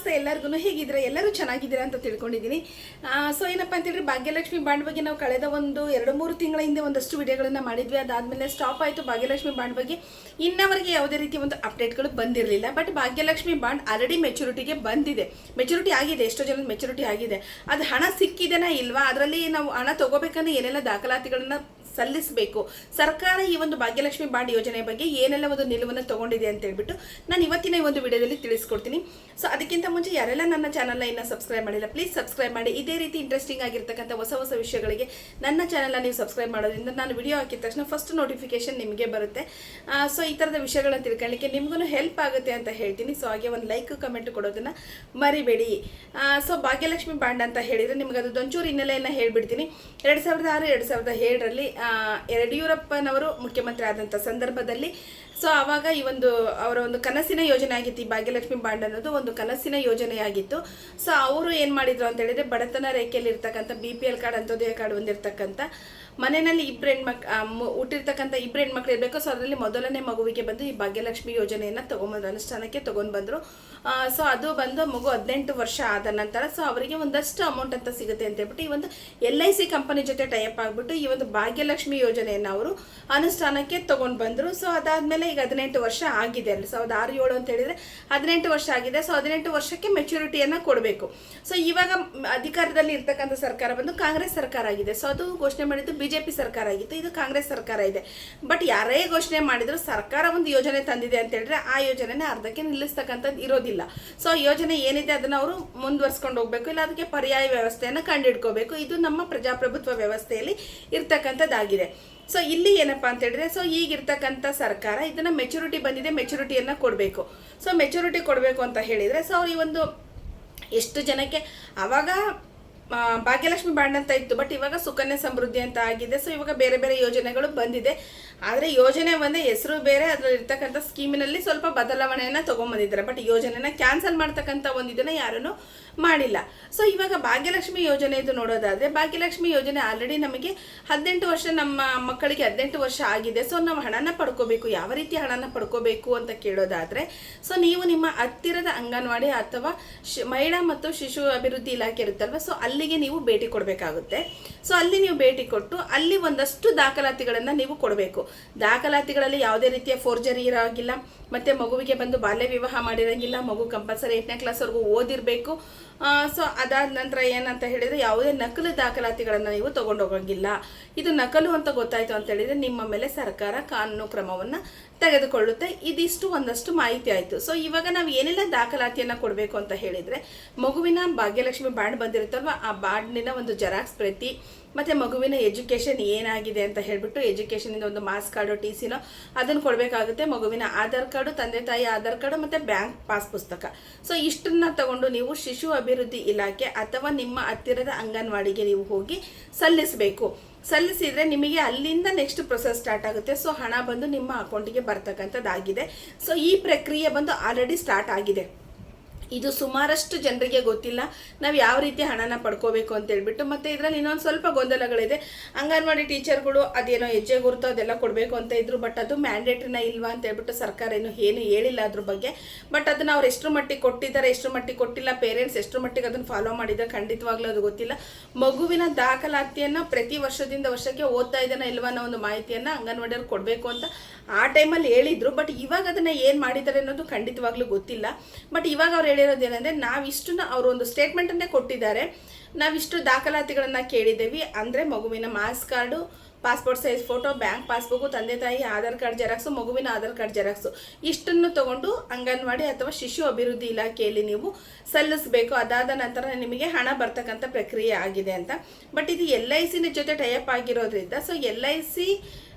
ನಮಸ್ತೆ ಎಲ್ಲರಿಗೂ ಹೇಗಿದ್ರೆ ಎಲ್ಲರೂ ಚೆನ್ನಾಗಿದ್ದೀರಾ ಅಂತ ತಿಳ್ಕೊಂಡಿದ್ದೀನಿ. ಸೊ ಏನಪ್ಪ ಅಂತೇಳಿ ಭಾಗ್ಯಲಕ್ಷ್ಮಿ ಬಾಂಡ್ ಬಗ್ಗೆ ನಾವು ಕಳೆದ ಒಂದು ಎರಡು ಮೂರು ತಿಂಗಳ ಹಿಂದೆ ಒಂದಷ್ಟು ವಿಡಿಯೋಗಳನ್ನು ಮಾಡಿದ್ವಿ. ಅದಾದಮೇಲೆ ಸ್ಟಾಪ್ ಆಯಿತು ಭಾಗ್ಯಲಕ್ಷ್ಮಿ ಬಾಂಡ್ ಬಗ್ಗೆ. ಇನ್ನವರೆಗೆ ಯಾವುದೇ ರೀತಿ ಒಂದು ಅಪ್ಡೇಟ್ಗಳು ಬಂದಿರಲಿಲ್ಲ. ಬಟ್ ಭಾಗ್ಯಲಕ್ಷ್ಮಿ ಬಾಂಡ್ ಆಲ್ರೆಡಿ ಮೆಚುರಿಟಿಗೆ ಬಂದಿದೆ. ಮೆಚುರಿಟಿ ಆಗಿದೆ, ಎಷ್ಟೋ ಜನ ಮೆಚುರಿಟಿ ಆಗಿದೆ. ಅದು ಹಣ ಸಿಕ್ಕಿದೆನಾ ಇಲ್ವಾ? ಅದರಲ್ಲಿ ನಾವು ಹಣ ತಗೋಬೇಕಂದ್ರೆ ಏನೆಲ್ಲ ದಾಖಲಾತಿಗಳನ್ನ ಸಲ್ಲಿಸಬೇಕು. ಸರ್ಕಾರ ಈ ಒಂದು ಭಾಗ್ಯಲಕ್ಷ್ಮಿ ಬಾಂಡ್ ಯೋಜನೆ ಬಗ್ಗೆ ಏನೆಲ್ಲ ಒಂದು ನಿಲುವನ್ನು ತಗೊಂಡಿದೆ ಅಂತ ಹೇಳ್ಬಿಟ್ಟು ನಾನು ಇವತ್ತಿನ ಈ ಒಂದು ವಿಡಿಯೋದಲ್ಲಿ ತಿಳಿಸ್ಕೊಡ್ತೀನಿ. ಸೊ ಅದಕ್ಕಿಂತ ಮುಂಚೆ ಯಾರೆಲ್ಲ ನನ್ನ ಚಾನಲ್ನ ಇನ್ನೂ ಸಬ್ಸ್ಕ್ರೈಬ್ ಮಾಡಿಲ್ಲ ಪ್ಲೀಸ್ ಸಬ್ಸ್ಕ್ರೈಬ್ ಮಾಡಿ. ಇದೇ ರೀತಿ ಇಂಟ್ರೆಸ್ಟಿಂಗ್ ಆಗಿರ್ತಕ್ಕಂಥ ಹೊಸ ಹೊಸ ವಿಷಯಗಳಿಗೆ ನನ್ನ ಚಾನಲ್ನ ನೀವು ಸಬ್ಸ್ಕ್ರೈಬ್ ಮಾಡೋದ್ರಿಂದ ನಾನು ವಿಡಿಯೋ ಹಾಕಿದ ತಕ್ಷಣ ಫಸ್ಟ್ ನೋಟಿಫಿಕೇಶನ್ ನಿಮಗೆ ಬರುತ್ತೆ. ಸೊ ಈ ಥರದ ವಿಷಯಗಳನ್ನ ತಿಳ್ಕೊಳ್ಳಿಕ್ಕೆ ನಿಮಗೂ ಹೆಲ್ಪ್ ಆಗುತ್ತೆ ಅಂತ ಹೇಳ್ತೀನಿ. ಸೊ ಹಾಗೆ ಒಂದು ಲೈಕ್ ಕಮೆಂಟ್ ಕೊಡೋದನ್ನು ಮರಿಬೇಡಿ. ಸೊ ಭಾಗ್ಯಲಕ್ಷ್ಮಿ ಬಾಂಡ್ ಅಂತ ಹೇಳಿದರೆ ನಿಮಗೆ ಅದು ದೊಂಚೂರು ಹಿನ್ನೆಲೆಯನ್ನು ಹೇಳಿಬಿಡ್ತೀನಿ. ಎರಡು ಸಾವಿರದ ಆರು, ಎರಡು ಸಾವಿರದ ಏಳರಲ್ಲಿ ಯಡಿಯೂರಪ್ಪನವರು ಮುಖ್ಯಮಂತ್ರಿ ಆದಂಥ ಸಂದರ್ಭದಲ್ಲಿ. ಸೊ ಆವಾಗ ಈ ಒಂದು ಅವರ ಒಂದು ಕನಸಿನ ಯೋಜನೆ ಆಗಿತ್ತು, ಈ ಭಾಗ್ಯಲಕ್ಷ್ಮಿ ಬಾಂಡ್ ಅನ್ನೋದು ಒಂದು ಕನಸಿನ ಯೋಜನೆಯಾಗಿತ್ತು ಸೊ ಅವರು ಏನು ಮಾಡಿದ್ರು ಅಂತ ಹೇಳಿದ್ರೆ, ಬಡತನ ರೇಖೆಯಲ್ಲಿ ಇರ್ತಕ್ಕಂಥ B P L card Antyodaya card ಹೊಂದಿರ್ತಕ್ಕಂಥ ಮನೆಯಲ್ಲಿ ಇಬ್ಬರು ಹೆಣ್ಮಕ್ ಹುಟ್ಟಿರ್ತಕ್ಕಂಥ ಇಬ್ಬರು ಹೆಣ್ಮಕ್ಳು ಇರಬೇಕು. ಸೊ ಅದರಲ್ಲಿ ಮೊದಲನೇ ಮಗುವಿಗೆ ಬಂದು ಈ ಭಾಗ್ಯಲಕ್ಷ್ಮಿ ಯೋಜನೆಯನ್ನು ತಗೊಂಬಂದು ಅನುಷ್ಠಾನಕ್ಕೆ ತೊಗೊಂಡು ಬಂದರು ಸೊ ಅದು ಬಂದು ಮಗು ಹದಿನೆಂಟು ವರ್ಷ ಆದ ನಂತರ ಸೊ ಅವರಿಗೆ ಒಂದಷ್ಟು ಅಮೌಂಟ್ ಅಂತ ಸಿಗುತ್ತೆ ಅಂತ ಹೇಳ್ಬಿಟ್ಟು ಈ ಒಂದು ಎಲ್ ಐ ಸಿ ಕಂಪನಿ ಜೊತೆ ಟೈಪ್ ಆಗಿಬಿಟ್ಟು ಈ ಒಂದು ಭಾಗ್ಯಲಕ್ಷ್ಮಿ ಯೋಜನೆಯನ್ನು ಅವರು ಅನುಷ್ಠಾನಕ್ಕೆ ತಗೊಂಡ್ ಬಂದರು. ಸೊ ಅದಾದಮೇಲೆ ಈಗ ಹದಿನೆಂಟು ವರ್ಷ ಆಗಿದೆ ಅಲ್ಲಿ ಸಾವಿರದ ಆರು ಏಳು ಅಂತ ಹೇಳಿದರೆ ಹದಿನೆಂಟು ವರ್ಷ ಆಗಿದೆ. ಸೊ ಹದಿನೆಂಟು ವರ್ಷಕ್ಕೆ ಮೆಚುರಿಟಿಯನ್ನು ಕೊಡಬೇಕು. ಸೊ ಇವಾಗ ಅಧಿಕಾರದಲ್ಲಿ ಇರ್ತಕ್ಕಂಥ ಸರ್ಕಾರ ಬಂದು ಕಾಂಗ್ರೆಸ್ ಸರ್ಕಾರ ಆಗಿದೆ. ಸೊ ಅದು ಘೋಷಣೆ ಮಾಡಿದ್ದು ಬಿಜೆಪಿ ಸರ್ಕಾರ ಆಗಿತ್ತು. ಇದು ಕಾಂಗ್ರೆಸ್ ಸರ್ಕಾರ ಇದೆ. ಬಟ್ ಯಾರೇ ಘೋಷಣೆ ಮಾಡಿದ್ರು ಸರ್ಕಾರ ಒಂದು ಯೋಜನೆ ತಂದಿದೆ ಅಂತ ಹೇಳಿದ್ರೆ ಆ ಯೋಜನೆನ ಅರ್ಧಕ್ಕೆ ನಿಲ್ಲಿಸ್ತಕ್ಕಂಥದ್ದು ಇರೋದಿಲ್ಲ. ಸೊ ಯೋಜನೆ ಏನಿದೆ ಅದನ್ನ ಅವರು ಮುಂದುವರ್ಸ್ಕೊಂಡು ಹೋಗ್ಬೇಕು. ಇಲ್ಲ, ಅದಕ್ಕೆ ಪರ್ಯಾಯ ವ್ಯವಸ್ಥೆಯನ್ನು ಕಂಡುಹಿಡ್ಕೋಬೇಕು. ಇದು ನಮ್ಮ ಪ್ರಜಾಪ್ರಭುತ್ವ ವ್ಯವಸ್ಥೆಯಲ್ಲಿ ಇರ್ತಕ್ಕಂಥದ್ದಾಗಿದೆ ಸೊ ಇಲ್ಲಿ ಏನಪ್ಪಾ ಅಂತ ಹೇಳಿದ್ರೆ ಸೊ ಈಗಿರ್ತಕ್ಕಂಥ ಸರ್ಕಾರ ಇದನ್ನ ಮೆಚುರಿಟಿ ಬಂದಿದೆ ಮೆಚುರಿಟಿಯನ್ನು ಕೊಡಬೇಕು. ಸೊ ಮೆಚುರಿಟಿ ಕೊಡಬೇಕು ಅಂತ ಹೇಳಿದ್ರೆ ಸೊ ಈ ಒಂದು ಎಷ್ಟು ಜನಕ್ಕೆ ಅವಾಗ ಆ, ಭಾಗ್ಯಲಕ್ಷ್ಮಿ ಬಾಂಡ್ ಅಂತ ಇತ್ತು ಬಟ್ ಇವಾಗ ಸುಕನ್ಯಾ ಸಮೃದ್ಧಿ ಅಂತ ಆಗಿದೆ. ಸೊ ಇವಾಗ ಬೇರೆ ಬೇರೆ ಯೋಜನೆಗಳು ಬಂದಿದೆ. ಆದರೆ ಯೋಜನೆ ಒಂದೇ ಹೆಸರು ಬೇರೆ, ಅದರಲ್ಲಿ ಇರ್ತಕ್ಕಂಥ ಸ್ಕೀಮಿನಲ್ಲಿ ಸ್ವಲ್ಪ ಬದಲಾವಣೆಯನ್ನು ತೊಗೊಂಬಂದಿದ್ದಾರೆ. ಬಟ್ ಯೋಜನೆನ ಕ್ಯಾನ್ಸಲ್ ಮಾಡ್ತಕ್ಕಂಥ ಒಂದು ಇದನ್ನು ಮಾಡಿಲ್ಲ. ಸೊ ಇವಾಗ ಭಾಗ್ಯಲಕ್ಷ್ಮಿ ಯೋಜನೆ ಇದು ನೋಡೋದಾದರೆ, ಭಾಗ್ಯಲಕ್ಷ್ಮಿ ಯೋಜನೆ ಆಲ್ರೆಡಿ ನಮಗೆ ಹದಿನೆಂಟು ವರ್ಷ ನಮ್ಮ ಮಕ್ಕಳಿಗೆ ಹದಿನೆಂಟು ವರ್ಷ ಆಗಿದೆ. ಸೊ ನಾವು ಹಣನ ಪಡ್ಕೋಬೇಕು, ಯಾವ ರೀತಿ ಹಣನ ಪಡ್ಕೋಬೇಕು ಅಂತ ಕೇಳೋದಾದರೆ ಸೊ ನೀವು ನಿಮ್ಮ ಹತ್ತಿರದ ಅಂಗನವಾಡಿ ಅಥವಾ ಮಹಿಳಾ ಮತ್ತು ಶಿಶು ಅಭಿವೃದ್ಧಿ ಇಲಾಖೆ ಇರುತ್ತಲ್ವ ಸೊ ಅಲ್ಲಿಗೆ ನೀವು ಭೇಟಿ ಕೊಡಬೇಕಾಗುತ್ತೆ. ಸೊ ಅಲ್ಲಿ ನೀವು ಭೇಟಿ ಕೊಟ್ಟು ಅಲ್ಲಿ ಒಂದಷ್ಟು ದಾಖಲಾತಿಗಳನ್ನು ನೀವು ಕೊಡಬೇಕು. ದಾಖಲಾತಿಗಳಲ್ಲಿ ಯಾವುದೇ ರೀತಿಯ ಫೋರ್ಜರಿ ಇರೋಂಗಿಲ್ಲ, ಮತ್ತು ಮಗುವಿಗೆ ಬಂದು ಬಾಲ್ಯ ವಿವಾಹ ಮಾಡಿರೋಂಗಿಲ್ಲ, ಮಗು ಕಂಪಲ್ಸರಿ ಎಂಟನೇ ಕ್ಲಾಸ್ವರೆಗೂ ಓದಿರಬೇಕು. ಸೊ ಅದಾದ ನಂತರ ಏನಂತ ಹೇಳಿದರೆ ಯಾವುದೇ ನಕಲು ದಾಖಲಾತಿಗಳನ್ನು ನೀವು ತೊಗೊಂಡೋಗಂಗಿಲ್ಲ ಇದು ನಕಲು ಅಂತ ಗೊತ್ತಾಯಿತು ಅಂತ ಹೇಳಿದರೆ ನಿಮ್ಮ ಮೇಲೆ ಸರ್ಕಾರ ಕಾನೂನು ಕ್ರಮವನ್ನು ತೆಗೆದುಕೊಳ್ಳುತ್ತೆ. ಇದಿಷ್ಟು ಒಂದಷ್ಟು ಮಾಹಿತಿ ಆಯಿತು. ಸೊ ಇವಾಗ ನಾವು ಏನೆಲ್ಲ ದಾಖಲಾತಿಯನ್ನು ಕೊಡಬೇಕು ಅಂತ ಹೇಳಿದರೆ ಮಗುವಿನ ಭಾಗ್ಯಲಕ್ಷ್ಮಿ ಬಾಂಡ್ ಬಂದಿರುತ್ತಲ್ವ, ಆ ಬಾಂಡಿನ ಒಂದು ಜೆರಾಕ್ಸ್ ಪ್ರತಿ, ಮತ್ತು ಮಗುವಿನ ಎಜುಕೇಷನ್ ಏನಾಗಿದೆ ಅಂತ ಹೇಳಿಬಿಟ್ಟು ಎಜುಕೇಷನಿಂದ ಒಂದು ಮಾರ್ಕ್ಸ್ ಕಾರ್ಡು ಟಿ ಸಿನೋ ಅದನ್ನು ಕೊಡಬೇಕಾಗುತ್ತೆ. ಮಗುವಿನ ಆಧಾರ್ ಕಾರ್ಡು, ತಂದೆ ತಾಯಿ ಆಧಾರ್ ಕಾರ್ಡು, ಮತ್ತು ಬ್ಯಾಂಕ್ ಪಾಸ್ ಪುಸ್ತಕ. ಸೊ, ಇಷ್ಟನ್ನ ತಗೊಂಡು ನೀವು ಶಿಶು ಅಭಿವೃದ್ಧಿ ಇಲಾಖೆ ಅಥವಾ ನಿಮ್ಮ ಹತ್ತಿರದ ಅಂಗನವಾಡಿಗೆ ನೀವು ಹೋಗಿ ಸಲ್ಲಿಸಬೇಕು. ಸಲ್ಲಿಸಿದ್ರೆ ನಿಮಗೆ ಅಲ್ಲಿಂದ ನೆಕ್ಸ್ಟ್ ಪ್ರೊಸೆಸ್ ಸ್ಟಾರ್ಟ್ ಆಗುತ್ತೆ. ಸೊ, ಹಣ ಬಂದು ನಿಮ್ಮ ಅಕೌಂಟಿಗೆ ಬರ್ತಕ್ಕಂಥದ್ದಾಗಿದೆ. ಸೊ, ಈ ಪ್ರಕ್ರಿಯೆ ಬಂದು ಆಲ್ರೆಡಿ ಸ್ಟಾರ್ಟ್ ಆಗಿದೆ. ಇದು ಸುಮಾರಷ್ಟು ಜನರಿಗೆ ಗೊತ್ತಿಲ್ಲ. ನಾವು ಯಾವ ರೀತಿ ಹಣನ ಪಡ್ಕೋಬೇಕು ಅಂತ ಹೇಳ್ಬಿಟ್ಟು, ಮತ್ತೆ ಇದರಲ್ಲಿ ಇನ್ನೊಂದು ಸ್ವಲ್ಪ ಗೊಂದಲಗಳಿದೆ. ಅಂಗನವಾಡಿ ಟೀಚರ್ಗಳು ಅದೇನೋ ಹೆಜ್ಜೆ ಗುರುತು ಅದೆಲ್ಲ ಕೊಡಬೇಕು ಅಂತ ಇದ್ರು ಬಟ್ ಅದು ಮ್ಯಾಂಡೇಟ್ರಿನ ಇಲ್ವಾ ಅಂತ ಹೇಳ್ಬಿಟ್ಟು ಸರ್ಕಾರ ಏನು ಏನು ಹೇಳಿಲ್ಲ ಅದ್ರ ಬಗ್ಗೆ. ಬಟ್ ಅದನ್ನ ಅವ್ರು ಎಷ್ಟು ಮಟ್ಟಿಗೆ ಕೊಟ್ಟಿದ್ದಾರೆ ಎಷ್ಟು ಮಟ್ಟಿಗೆ ಕೊಟ್ಟಿಲ್ಲ ಪೇರೆಂಟ್ಸ್ ಎಷ್ಟು ಮಟ್ಟಿಗೆ ಅದನ್ನು ಫಾಲೋ ಮಾಡಿದ್ದಾರೆ ಖಂಡಿತವಾಗ್ಲೂ ಅದು ಗೊತ್ತಿಲ್ಲ. ಮಗುವಿನ ದಾಖಲಾತಿಯನ್ನು ಪ್ರತಿ ವರ್ಷದಿಂದ ವರ್ಷಕ್ಕೆ ಓದ್ತಾ ಇದ್ದಾನ ಇಲ್ವಾ ಅನ್ನೋ ಒಂದು ಮಾಹಿತಿಯನ್ನು ಅಂಗನವಾಡಿಯವ್ರು ಕೊಡಬೇಕು ಅಂತ ಆ ಟೈಮಲ್ಲಿ ಹೇಳಿದ್ರು. ಬಟ್ ಇವಾಗ ಅದನ್ನ ಏನು ಮಾಡಿದ್ದಾರೆ ಅನ್ನೋದು ಖಂಡಿತವಾಗ್ಲೂ ಗೊತ್ತಿಲ್ಲ. ಬಟ್ ಇವಾಗ ಅವ್ರು ಹೇಳಿರೋದು ಏನಂದ್ರೆ ನಾವಿಷ್ಟನ್ನ ಅವರು ಒಂದು ಸ್ಟೇಟ್ಮೆಂಟನ್ನೇ ಕೊಟ್ಟಿದ್ದಾರೆ. ನಾವಿಷ್ಟು ದಾಖಲಾತಿಗಳನ್ನು ಕೇಳಿದ್ದೇವೆ. ಅಂದರೆ ಮಗುವಿನ marks card passport size photo bank passbook ತಂದೆ ತಾಯಿ, ಆಧಾರ್ ಕಾರ್ಡ್ ಜೆರಾಕ್ಸು ಮಗುವಿನ ಆಧಾರ್ ಕಾರ್ಡ್ ಜೆರಾಕ್ಸು ಇಷ್ಟನ್ನು ತಗೊಂಡು ಅಂಗನವಾಡಿ ಅಥವಾ ಶಿಶು ಅಭಿವೃದ್ಧಿ ಇಲಾಖೆಯಲ್ಲಿ ನೀವು ಸಲ್ಲಿಸಬೇಕು. ಅದಾದ ನಂತರ ನಿಮಗೆ ಹಣ ಬರ್ತಕ್ಕಂಥ ಪ್ರಕ್ರಿಯೆ ಆಗಿದೆ ಅಂತ. ಬಟ್ ಇದು ಎಲ್ ಐ ಸಿನ ಜೊತೆ ಟೈಅಪ್ ಆಗಿರೋದ್ರಿಂದ ಸೊ ಎಲ್ ಐ ಸಿ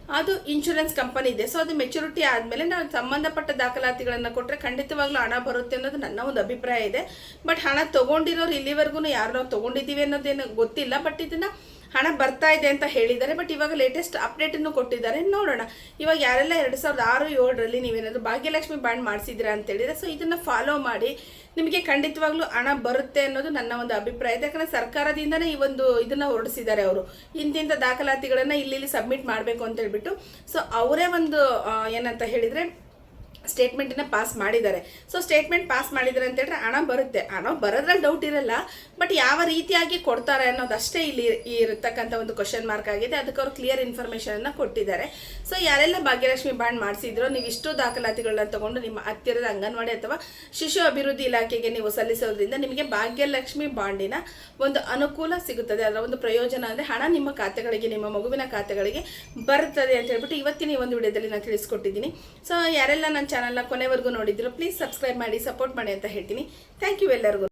ಅದು ಇನ್ಶೂರೆನ್ಸ್ ಕಂಪನಿ ಇದೆ. ಸೊ ಅದು ಮೆಚುರಿಟಿ ಆದಮೇಲೆ ನಾವು ಸಂಬಂಧಪಟ್ಟ ದಾಖಲಾತಿಗಳನ್ನು ಕೊಟ್ಟರೆ ಖಂಡಿತವಾಗ್ಲೂ ಹಣ ಬರುತ್ತೆ ಅನ್ನೋದು ನನ್ನ ಒಂದು ಅಭಿಪ್ರಾಯ ಇದೆ. ಬಟ್ ಹಣ ತೊಗೊಂಡಿರೋರು ಇಲ್ಲಿವರೆಗೂ ಯಾರು ನಾವು ತೊಗೊಂಡಿದ್ದೀವಿ ಅನ್ನೋದೇನು ಗೊತ್ತಿಲ್ಲ. ಬಟ್ ಇದನ್ನು ಹಣ ಬರ್ತಾ ಇದೆ ಅಂತ ಹೇಳಿದ್ದಾರೆ ಬಟ್ ಇವಾಗ ಲೇಟೆಸ್ಟ್ ಅಪ್ಡೇಟನ್ನು ಕೊಟ್ಟಿದ್ದಾರೆ. ನೋಡೋಣ. ಇವಾಗ ಯಾರೆಲ್ಲ ಎರಡು ಸಾವಿರದ ಆರು, ಏಳರಲ್ಲಿ ನೀವೇನಾದರೂ ಭಾಗ್ಯಲಕ್ಷ್ಮಿ ಬಾಂಡ್ ಮಾಡಿಸಿದ್ದೀರಾ ಅಂತ ಹೇಳಿದ್ರೆ ಸೊ ಇದನ್ನು ಫಾಲೋ ಮಾಡಿ ನಿಮಗೆ ಖಂಡಿತವಾಗ್ಲೂ ಹಣ ಬರುತ್ತೆ ಅನ್ನೋದು ನನ್ನ ಒಂದು ಅಭಿಪ್ರಾಯ. ಇದೆ ಯಾಕಂದರೆ ಸರ್ಕಾರದಿಂದನೇ ಈ ಒಂದು ಇದನ್ನು ಹೊರಡಿಸಿದ್ದಾರೆ ಅವರು. ಇಂತಿಂಥ ದಾಖಲಾತಿಗಳನ್ನು ಇಲ್ಲಿ ಇಲ್ಲಿ ಸಬ್ಮಿಟ್ ಮಾಡಬೇಕು ಅಂತ ಹೇಳ್ಬಿಟ್ಟು. ಸೊ ಅವರೇ ಒಂದು ಏನಂತ ಹೇಳಿದರೆ ಸ್ಟೇಟ್ಮೆಂಟನ್ನ ಪಾಸ್ ಮಾಡಿದ್ದಾರೆ. ಸೊ ಸ್ಟೇಟ್ಮೆಂಟ್ ಪಾಸ್ ಮಾಡಿದ್ದಾರೆ ಅಂತ ಹೇಳಿದ್ರೆ ಹಣ ಬರುತ್ತೆ. ಹಣ ಬರೋದ್ರಲ್ಲಿ ಡೌಟ್ ಇರಲ್ಲ. ಬಟ್ ಯಾವ ರೀತಿಯಾಗಿ ಕೊಡ್ತಾರೆ ಅನ್ನೋದಷ್ಟೇ ಇಲ್ಲಿ ಇರತಕ್ಕಂಥ ಒಂದು ಕ್ವಶನ್ ಮಾರ್ಕ್ ಆಗಿದೆ. ಅದಕ್ಕೆ ಅವ್ರು ಕ್ಲಿಯರ್ ಇನ್ಫಾರ್ಮೇಷನನ್ನು ಕೊಟ್ಟಿದ್ದಾರೆ. ಸೊ ಯಾರೆಲ್ಲ ಭಾಗ್ಯಲಕ್ಷ್ಮಿ ಬಾಂಡ್ ಮಾಡಿಸಿದ್ರು ನೀವು ಇಷ್ಟು ದಾಖಲಾತಿಗಳನ್ನ ತಗೊಂಡು ನಿಮ್ಮ ಹತ್ತಿರದ ಅಂಗನವಾಡಿ ಅಥವಾ ಶಿಶು ಅಭಿವೃದ್ಧಿ ಇಲಾಖೆಗೆ ನೀವು ಸಲ್ಲಿಸೋದ್ರಿಂದ ನಿಮಗೆ ಭಾಗ್ಯಲಕ್ಷ್ಮಿ ಬಾಂಡಿನ ಒಂದು ಅನುಕೂಲ ಸಿಗುತ್ತದೆ. ಅದರ ಒಂದು ಪ್ರಯೋಜನ ಅಂದರೆ ಹಣ ನಿಮ್ಮ ಖಾತೆಗಳಿಗೆ, ನಿಮ್ಮ ಮಗುವಿನ ಖಾತೆಗಳಿಗೆ ಬರುತ್ತದೆ ಅಂತ ಹೇಳ್ಬಿಟ್ಟು ಇವತ್ತಿನ ಈ ಒಂದು ವಿಡಿಯೋದಲ್ಲಿ ನಾನು ತಿಳಿಸ್ಕೊಟ್ಟಿದ್ದೀನಿ. ಸೊ ಯಾರೆಲ್ಲ ನನ್ನ ಚಾನಲ್ನ ಕೊನೆವರೆಗೂ ನೋಡಿದ್ರು ಪ್ಲೀಸ್ ಸಬ್ಸ್ಕ್ರೈಬ್ ಮಾಡಿ ಸಪೋರ್ಟ್ ಮಾಡಿ ಅಂತ ಹೇಳ್ತೀನಿ. ಥ್ಯಾಂಕ್ ಯು ಎಲ್ಲರಿಗೂ.